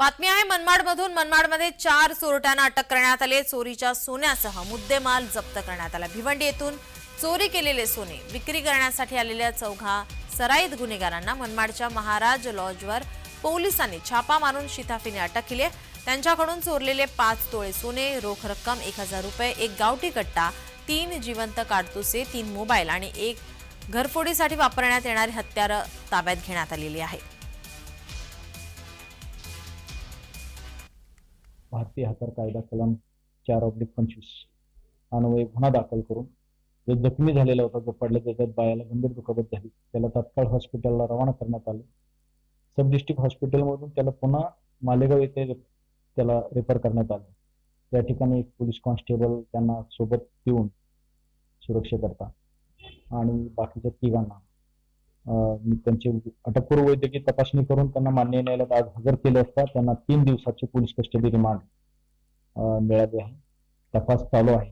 बातमी आहे मनमाडमधून मनमाडमध्ये चार चोरट्यांना अटक करण्यात आले चोरीच्या सोन्यासह मुद्देमाल जप्त करण्यात आला. भिवंडी येथून चोरी केलेले सोने विक्री करण्यासाठी आलेल्या चौघा सराईत गुन्हेगारांना मनमाडच्या महाराज लॉजवर पोलिसांनी छापा मारून शिताफीने अटक केली त्यांच्याकडून चोरलेले पाच तोळे सोने रोख रक्कम एक हजार रुपये एक गावठी कट्टा तीन जिवंत काडतुसे तीन मोबाईल आणि एक घरफोडीसाठी वापरण्यात येणारी हत्यारं ताब्यात घेण्यात आलेली आहे. भारतीय हत्यार कायदा कलम चार ऑब्लिक पंचवीस. अन्वये गुन्हा दाखल करून जो जखमी झालेला होता जो पडला त्याच्यात बायाला गंभीर दुखापत झाली. त्याला तात्काळ हॉस्पिटलला रवाना करण्यात आले. सब डिस्ट्रिक्ट हॉस्पिटलमधून त्याला पुन्हा मालेगाव येथे त्याला रेफर करण्यात आलं. त्या ठिकाणी एक पोलीस कॉन्स्टेबल त्यांना सोबत घेऊन सुरक्षेकरता आणि बाकीच्या तिघांना मी त्यांची अटकपूर्व वैद्यकीय तपासणी करून त्यांना मान्य न्यायालयात आज हजर केले असता त्यांना तीन दिवसाची पोलीस कस्टडी रिमांड अं, मिळाली आहे. तपास चालू आहे.